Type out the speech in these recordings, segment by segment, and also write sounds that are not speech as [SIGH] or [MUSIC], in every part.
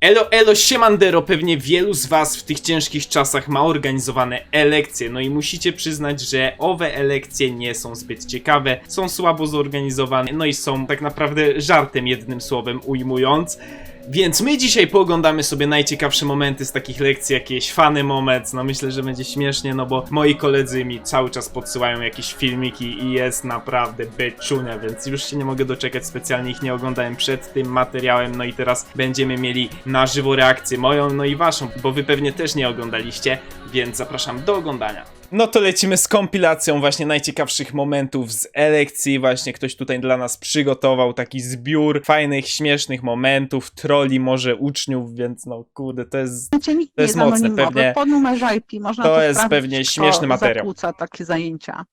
Elo, elo, siemandero, pewnie wielu z was w tych ciężkich czasach ma organizowane elekcje, no i musicie przyznać, że owe elekcje nie są zbyt ciekawe, są słabo zorganizowane, no i są tak naprawdę żartem jednym słowem ujmując. Więc my dzisiaj pooglądamy sobie najciekawsze momenty z takich lekcji, jakieś fany moment, no myślę, że będzie śmiesznie, no bo moi koledzy mi cały czas podsyłają jakieś filmiki i jest naprawdę beczunia, więc już się nie mogę doczekać, specjalnie ich nie oglądałem przed tym materiałem, no i teraz będziemy mieli na żywo reakcję moją, no i waszą, bo wy pewnie też nie oglądaliście, więc zapraszam do oglądania. No to lecimy z kompilacją właśnie najciekawszych momentów z elekcji. Właśnie ktoś tutaj dla nas przygotował taki zbiór fajnych, śmiesznych momentów, troli może uczniów, więc no kurde, to jest Znaczy, To jest mocne, pewnie- Po numerze IP można to to jest sprawdzić, pewnie śmieszny materiał. zakłóca takie zajęcia.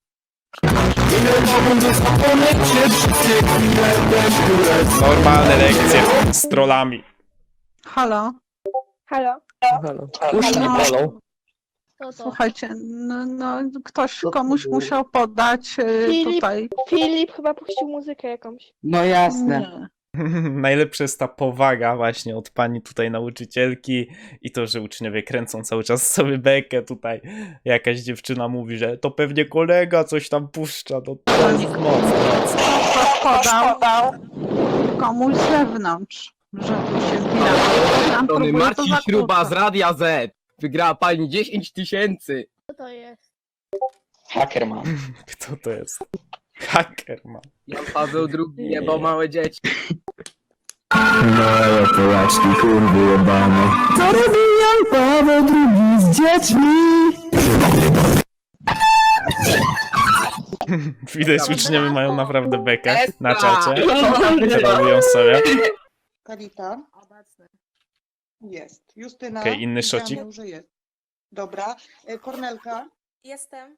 normalne lekcje z trollami. Halo? Halo, Halo. Uszy nie to to. Słuchajcie, no, no ktoś komuś musiał podać y, Filip. tutaj. Filip chyba puścił muzykę jakąś. No jasne. Nie. [LAUGHS] Najlepsza jest ta powaga właśnie od pani tutaj nauczycielki i to, że uczniowie kręcą cały czas sobie bekę tutaj. Jakaś dziewczyna mówi, że to pewnie kolega coś tam puszcza, no to jest mocne. Ktoś podał komuś z zewnątrz, że tu się próbuje to Marcin Śruba z. Radia Z. Wygrała pani 10 tysięcy. Co to jest? Hackerman. [LAUGHS] Kto to jest? Hacker ma. Jan Paweł II jebał małe dzieci. No ale Polaczki, kurwy jebane. Co robi Jan Paweł II z dziećmi? [LAUGHS] Widać, uczniowie mają naprawdę bekę na czacie. Trolują sobie. Kalita. Jest. Justyna. Okej, inny widziałam szocik. ją, że jest. Dobra. E, Kornelka. Jestem.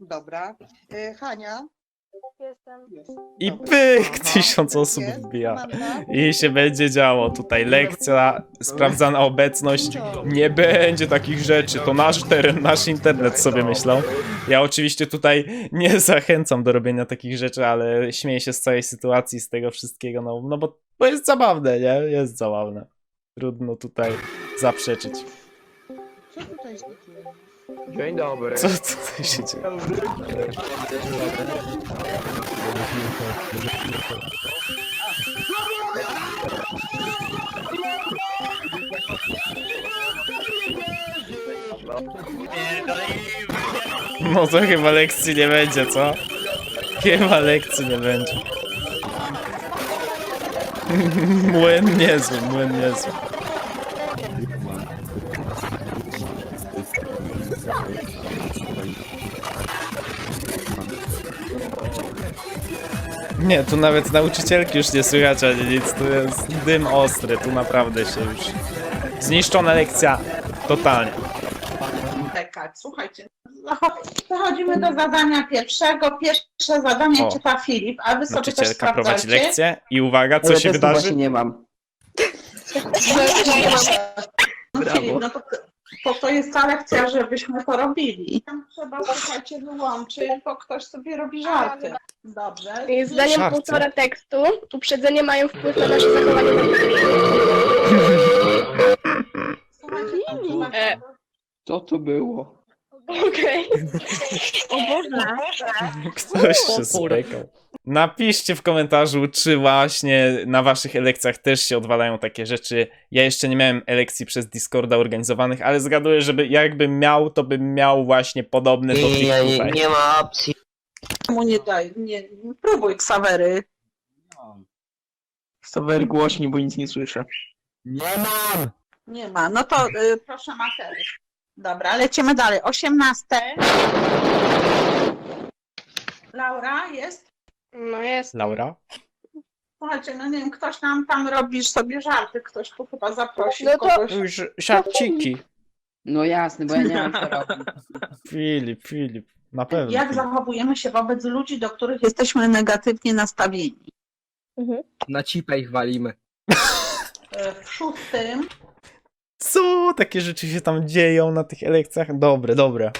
Dobra. E, Hania. Jestem. Jest. I Dobra. pyk! Aha. Tysiąc osób Jest. wbija. I się będzie działo tutaj. Lekcja, sprawdzana obecność. Nie będzie takich rzeczy. To nasz teren, nasz internet sobie myślą. Ja oczywiście tutaj nie zachęcam do robienia takich rzeczy, ale śmieję się z całej sytuacji, z tego wszystkiego, no, no bo, bo jest zabawne, nie? Jest zabawne. Trudno tutaj zaprzeczyć. Co tutaj się dzieje? Dzień dobry. Co tutaj się dzieje? No to chyba lekcji nie będzie, co? Chyba lekcji nie będzie. [LAUGHS] Młyn niezły, młyn niezły. Nie, tu nawet nauczycielki już nie słychać ani nic, tu jest dym ostry, tu naprawdę się już... Zniszczona lekcja, totalnie. Czekać. Słuchajcie, przechodzimy do zadania pierwszego. Pierwsze zadanie O. czyta Filip, a wy sobie też Nauczycielka prowadzi lekcję i uwaga, co się wydarzy? nie mam. [LAUGHS] No, Brawo. Filip, no to, to, to jest ta lekcja, żebyśmy to robili. Tam trzeba, słuchajcie, wyłączyć, bo ktoś sobie robi żarty. Dobrze. Zdaniem Żarty. autora tekstu uprzedzenie mają wpływ na nasze zachowanie. Słuchajcie, tam trzeba- E. Co to było? Okej. O Boże. Ktoś się spekał. Napiszcie w komentarzu, czy właśnie na waszych elekcjach też się odwalają takie rzeczy. Ja jeszcze nie miałem elekcji przez Discorda organizowanych, ale zgaduję, żeby jakbym miał, to bym miał właśnie podobne do tych tutaj. ma opcji. Mu nie daj, nie, próbuj Ksawery. Stower głośniej, bo nic nie słyszę. Nie ma. No to y, proszę Mateusz. Dobra, lecimy dalej. 18. Laura jest? No jest. Laura? Słuchajcie, no nie wiem, ktoś nam tam robi sobie żarty, ktoś tu chyba zaprosił No to- kogoś. Już żarciki. No jasne, bo ja nie mam co robić. Filip, Filip. Na pewno. Jak Filip. zachowujemy się wobec ludzi, do których jesteśmy negatywnie nastawieni? Na cipę ich walimy. E, W szóstym Co? Takie rzeczy się tam dzieją na tych elekcjach? Dobre, dobre.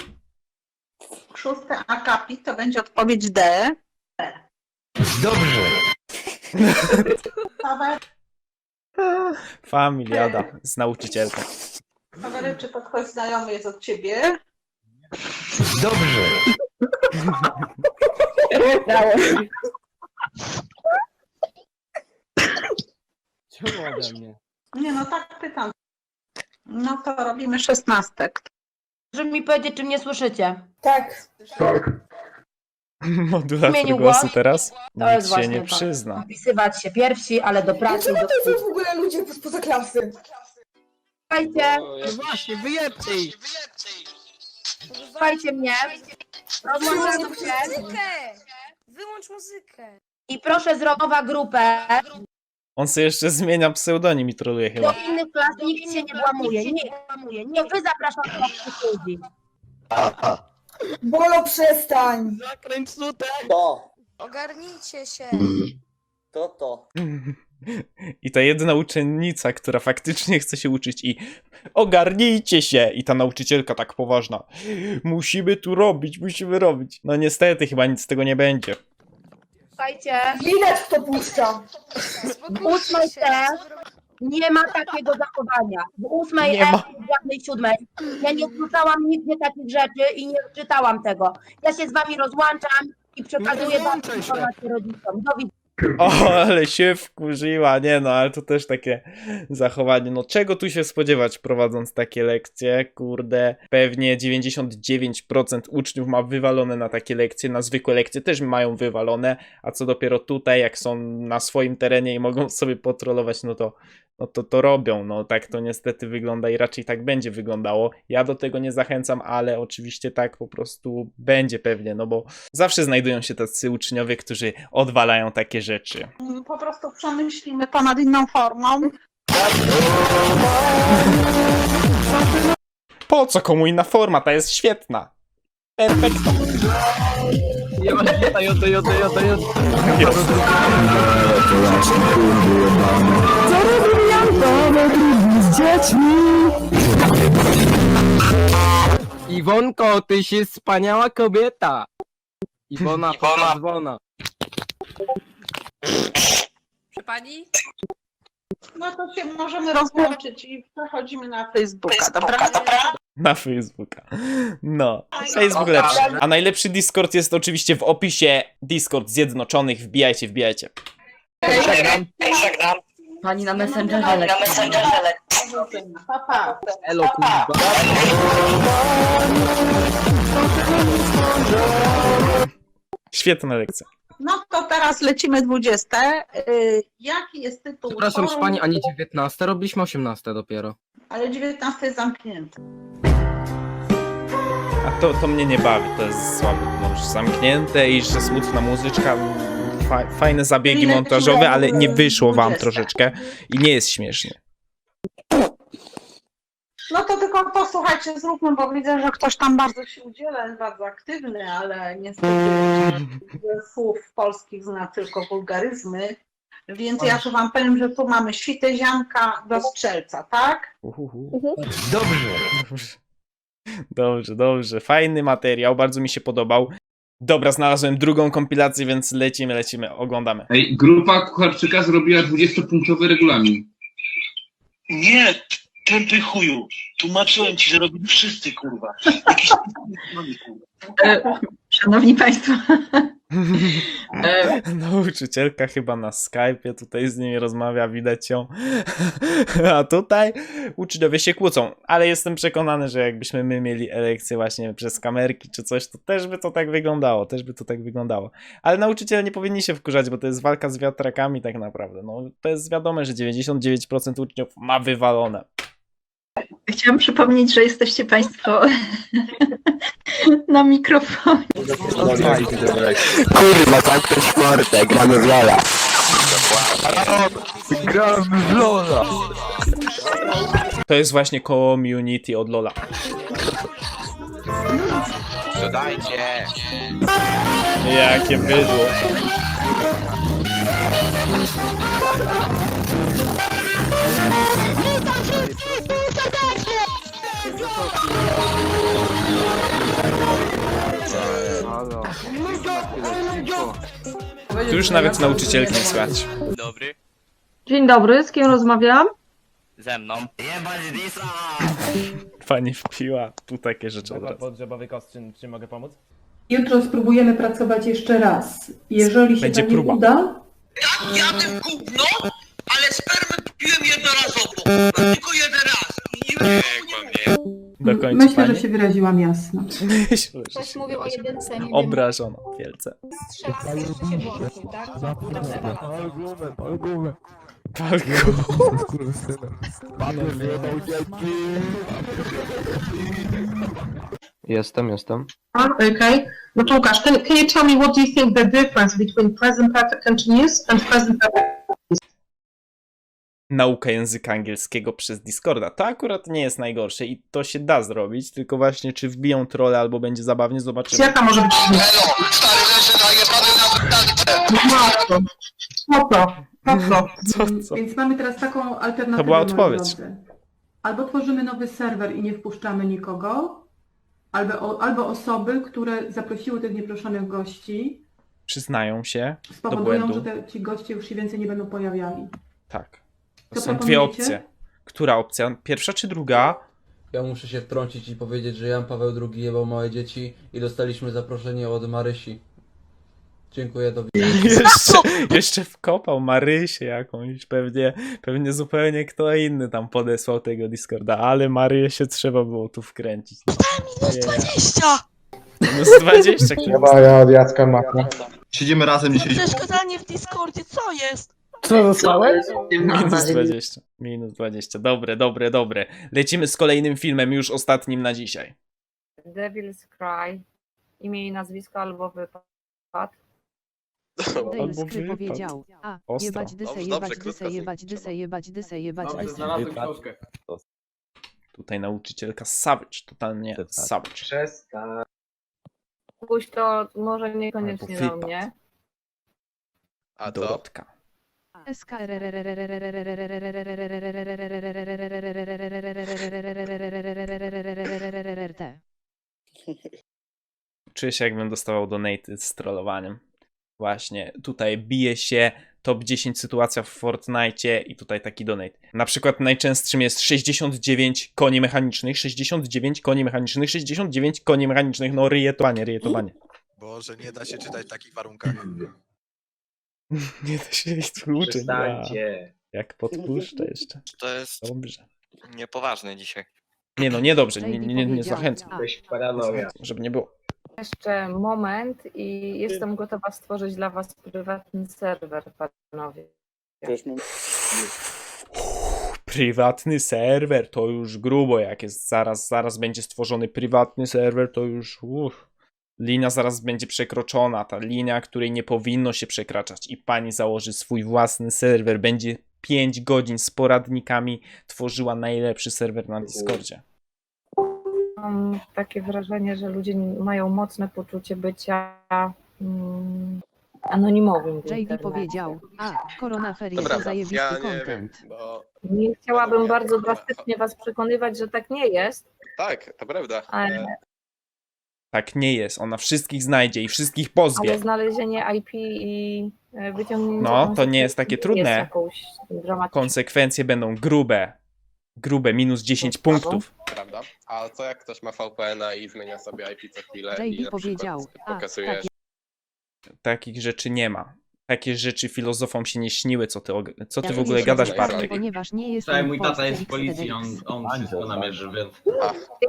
Szósty akapit to będzie odpowiedź D. Dobrze. Paweł, Familiada z nauczycielką. Kamery, czy to ktoś znajomy jest od ciebie? Czemu ode mnie? Nie, no tak pytam. No to robimy szesnastek. Proszę mi powiedzieć, czy mnie słyszycie? Tak. [LAUGHS] Modulator Zmienił głosu głos? teraz? To jest Nikt się właśnie nie to. przyzna. Wpisywać się pierwsi, ale do pracy. Do... to są w ogóle ludzie spoza klasy? Słuchajcie, No właśnie, wyjebcie ich! słuchajcie mnie. Się Wyłącz muzykę. i proszę zrobić grupę. On sobie jeszcze zmienia pseudonim i troluje Do chyba. innych klas nikt się nie włamuje. Nie, nie wy zapraszacie obcych ludzi. Bolo, przestań! Zakręć tutaj! To, Ogarnijcie się. to, to. [LAUGHS] I ta jedna uczennica, która faktycznie chce się uczyć i ogarnijcie się! I ta nauczycielka tak poważna. Musimy tu robić, musimy robić. No niestety chyba nic z tego nie będzie. Słuchajcie, Widać, kto puszcza. w ósmej C nie ma takiego zachowania. W ósmej Nie E ma. w żadnej siódmej. Ja nie słyszałam nigdy takich rzeczy i nie czytałam tego. Ja się z wami rozłączam i przekazuję Nie wam rozłączaj się. informacje rodzicom. Do widzenia. O, [LAUGHS] ale się wkurzyła, nie no, ale to też takie zachowanie. No czego tu się spodziewać prowadząc takie lekcje? Kurde, pewnie 99% uczniów ma wywalone na takie lekcje, na zwykłe lekcje też mają wywalone, a co dopiero tutaj, jak są na swoim terenie i mogą sobie potrolować, no to no to to robią, no tak to niestety wygląda i raczej tak będzie wyglądało. Ja do tego nie zachęcam, ale oczywiście tak po prostu będzie pewnie, no bo zawsze znajdują się tacy uczniowie, którzy odwalają takie rzeczy. Po prostu przemyślimy to nad inną formą. Po co komu inna forma? Ta jest świetna. Perfekt. Nie masz jota, jota, jota, jota, jota. Polaczki, kurwy jebane. Co robi Paweł II z dziećmi? Iwonko, tyś jest wspaniała kobieta! Iwona, Iwona. dzwona. Pani? No to się możemy rozłączyć i przechodzimy na Facebooka, dobra? Na Facebooka. No. Facebook lepszy. A najlepszy Discord jest oczywiście w opisie. Discord Zjednoczonych. Wbijajcie, wbijajcie. Pani na Messengerze. Pa, pa. Elo, kurwa. Świetna lekcja. No to teraz lecimy 20. Y, Jaki jest tytuł? Przepraszam, utworu? czy pani, a nie 19? Robiliśmy 18 dopiero. Ale 19 jest zamknięty. A to, to mnie nie bawi, to jest słabe. No już zamknięte i jeszcze smutna muzyczka. Fa fajne zabiegi montażowe, ale nie wyszło wam 20. troszeczkę i nie jest śmiesznie. No to tylko posłuchajcie, zróbmy, bo widzę, że ktoś tam bardzo się udziela, jest bardzo aktywny, ale niestety słów polskich zna tylko wulgaryzmy. Więc ja tu wam powiem, że tu mamy świtę ziamka do strzelca, tak? Uhuhu. Dobrze. Dobrze, dobrze. Fajny materiał, bardzo mi się podobał. Dobra, znalazłem drugą kompilację, więc lecimy, lecimy, oglądamy. Ej, grupa Kucharczyka zrobiła 20-punktowy regulamin. Nie, tępy chuju. Tłumaczyłem ci, że robili wszyscy, kurwa. Jakiś kurwa. Szanowni Państwo, [LAUGHS] Nauczycielka chyba na Skype'ie tutaj z nimi rozmawia, widać ją. [LAUGHS] A tutaj uczniowie się kłócą, ale jestem przekonany, że jakbyśmy my mieli lekcję właśnie przez kamerki czy coś, to też by to tak wyglądało, też by to tak wyglądało. Ale nauczyciele nie powinni się wkurzać, bo to jest walka z wiatrakami tak naprawdę. No to jest wiadome, że 99% uczniów ma wywalone. Chciałam przypomnieć, że jesteście Państwo na mikrofonie. Kurwa, tak to czwarte, gramy w Lola. Gramy w Lola. To jest właśnie community od Lola. Dodajcie. Jakie bydło. Tu już nawet nauczycielki nie słychać. Dobry, Dzień dobry, z kim rozmawiam? ze mną. Pani wpiła tu takie rzeczy od Dobra, czy, czy mogę pomóc? Jutro spróbujemy pracować jeszcze raz. Jeżeli się Będzie nie próba. uda, Tak, jadę w gówno, ale spermę piłem jednorazowo. Tylko jeden raz. Nie wiem, do końca. Myślę, pani. że się wyraziłam jasno. [LAUGHS] Myślę, że się mówił o Obrażono wielce. Jestem, jestem. Huh? Okay. But Łukasz, can, can you tell me what do you think the difference between present perfect continuous and present perfect continuous? naukę języka angielskiego przez Discorda. To akurat nie jest najgorsze i to się da zrobić, tylko właśnie czy wbiją trolle albo będzie zabawnie, zobaczymy. Jaka może być Elo, stary no no no [LAUGHS] co? Co? Mm, więc mamy teraz taką alternatywę. To była odpowiedź. Albo tworzymy nowy serwer i nie wpuszczamy nikogo, albo, albo osoby, które zaprosiły tych nieproszonych gości, Przyznają się do spowodują, że te, ci goście już się więcej nie będą pojawiali. Tak. Są dwie opcje. Która opcja? Pierwsza czy druga? Ja muszę się wtrącić i powiedzieć, że Jan Paweł II jebał małe dzieci i dostaliśmy zaproszenie od Marysi. Dziękuję, do [LAUGHS] jeszcze, jeszcze wkopał Marysię jakąś, pewnie, pewnie zupełnie kto inny tam podesłał tego Discorda, ale Marysię trzeba było tu wkręcić. No. Minus 20! Minus 20. Chyba ja od Jacka Maka. Siedzimy razem dzisiaj. Przeszkadzanie w Discordzie, co jest? Co dostałeś? Minus 20. Minus 20. Dobre, dobre, dobre. Lecimy z kolejnym filmem, już ostatnim na dzisiaj. Devil's Cry. Imię i nazwisko albo wypad. Dale Skry powiedział, a, jebać dysę, jebać dobrze, dysę, jebać dysę, jebać dysę, jebać dysę. Tutaj nauczycielka Savage, totalnie Savage. Przestań. Kuś to może niekoniecznie do mnie. A to? Czuję się, jakbym dostawał donate z trollowaniem. Właśnie, tutaj bije się top 10 sytuacja w Fortnite i tutaj taki donate. Na przykład najczęstszym jest 69 koni mechanicznych, 69 koni mechanicznych, 69 koni mechanicznych. No, rietowanie, rietowanie. Boże, nie da się czytać w takich warunkach. [LAUGHS] da się iść uczyć. Jak podpuszczę jeszcze. [LAUGHS] To jest Dobrze. niepoważne dzisiaj. Nie no, niedobrze, nie, nie, nie, nie zachęcam, paranoja. żeby nie było. Jeszcze moment i jestem gotowa stworzyć dla was prywatny serwer, panowie. Prywatny serwer, to już grubo, jak jest zaraz, zaraz będzie stworzony prywatny serwer, to już uff. Linia zaraz będzie przekroczona, ta linia, której nie powinno się przekraczać i pani założy swój własny serwer, będzie 5 godzin z poradnikami tworzyła najlepszy serwer na Discordzie. Mam takie wrażenie, że ludzie mają mocne poczucie bycia mm, anonimowym. w JD internecie. powiedział, a korona ferie to zajebisty ja nie content. wiem, bo... Nie chciałabym bardzo drastycznie was przekonywać, że tak nie jest, Tak, to prawda. ale, Tak nie jest, ona wszystkich znajdzie i wszystkich pozwie. ale znalezienie IP i e, wyciągnięcie No, to nie jest takie trudne. Jakąś dramatyczną Konsekwencje będą grube. Grube, minus 10 punktów. Prawda. A co jak ktoś ma VPN-a i zmienia sobie IP co chwilę JD i na przykład powiedział, a, pokazuje, tak, Takich rzeczy nie ma. Takie rzeczy filozofom się nie śniły, co ty, co ty Ja w ogóle gadasz, Bartek? Ponieważ nie jestem mój w tata jest w policji, on, on wszystko namierzy, więc...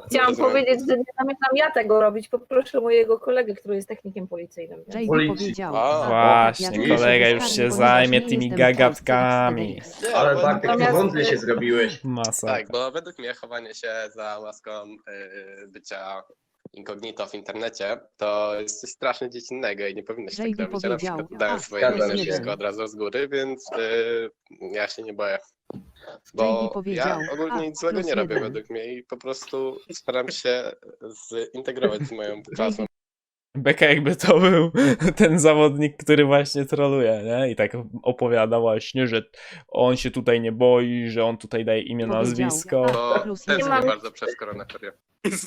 Chciałam Rozumiem. powiedzieć, że nie zamierzam ja tego robić. Poproszę mojego kolegę, który jest technikiem policyjnym. JD Policji. powiedział, A, Właśnie, kolega już się ponieważ zajmie nie tymi jestem gagatkami. Nie, Ale bo- Bartek, Natomiast- porządnie się zrobiłeś. Masa. Tak, bo według mnie chowanie się za łaską y, bycia incognito w internecie to jest coś strasznie dziecinnego i nie powinno się tak robić. Ja na powiedział, przykład dałem swoje zgadzam się. nazwisko od razu z góry, więc y, ja się nie boję. Bo powiedział, ja ogólnie a, nic złego plus nie robię jeden. według mnie i po prostu staram się zintegrować z moją klasą. Beka jakby to był ten zawodnik, który właśnie troluje, nie? I tak opowiada właśnie, że on się tutaj nie boi, że on tutaj daje imię, nazwisko. To Plus też nie nie mam- bardzo przez koronaferię.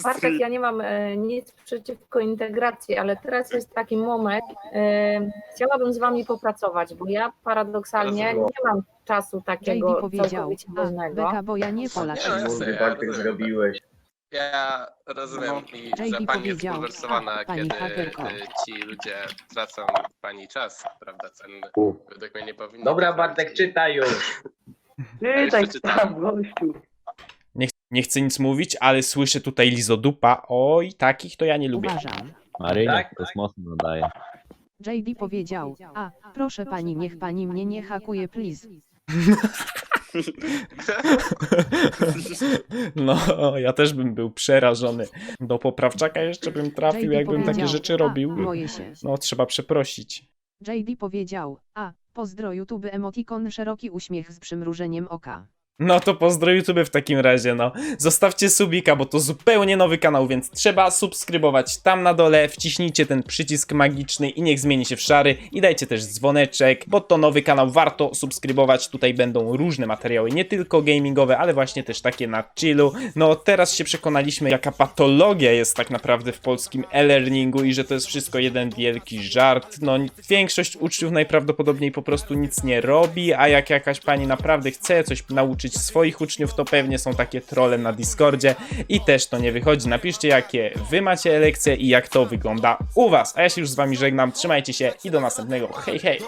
Bartek, ja nie mam e, nic przeciwko integracji, ale teraz jest taki moment, e, chciałabym z wami popracować, bo ja paradoksalnie nie mam czasu takiego JD powiedział, całkowicie a, wolnego. Beka, bo ja nie Polak. Nie, no jasne, ja rozumiem. Ja rozumiem i że JD pani jest powiedział, bulwersowana, a, pani kiedy hakerko. y, ci ludzie tracą pani czas, prawda, cenny. Według mnie nie powinno. Dobra, być Bartek, tak. czytaj już. Jeszcze czytam. Nie, ch- nie chcę nic mówić, ale słyszę tutaj lizodupa. Oj, takich to ja nie lubię. Uważam. Marynia, Tak? to jest mocno nadaje. JD powiedział, a, proszę pani, niech pani mnie nie hakuje, please. [LAUGHS] No, ja też bym był przerażony. Do poprawczaka jeszcze bym trafił, JD jakbym takie powiedział, rzeczy a, robił. boję się. No, trzeba przeprosić. JD powiedział, a, pozdro YouTube emotikon szeroki uśmiech z przymrużeniem oka. No to pozdro YouTube w takim razie, no. Zostawcie subika, bo to zupełnie nowy kanał, więc trzeba subskrybować tam na dole, wciśnijcie ten przycisk magiczny i niech zmieni się w szary i dajcie też dzwoneczek, bo to nowy kanał, warto subskrybować, tutaj będą różne materiały, nie tylko gamingowe, ale właśnie też takie na chillu. No teraz się przekonaliśmy, jaka patologia jest tak naprawdę w polskim e-learningu i że to jest wszystko jeden wielki żart. No większość uczniów najprawdopodobniej po prostu nic nie robi, a jak jakaś pani naprawdę chce coś nauczyć swoich uczniów, to pewnie są takie trolle na Discordzie i też to nie wychodzi. Napiszcie, jakie wy macie lekcje i jak to wygląda u was. A ja się już z wami żegnam, trzymajcie się i do następnego. Hej, hej!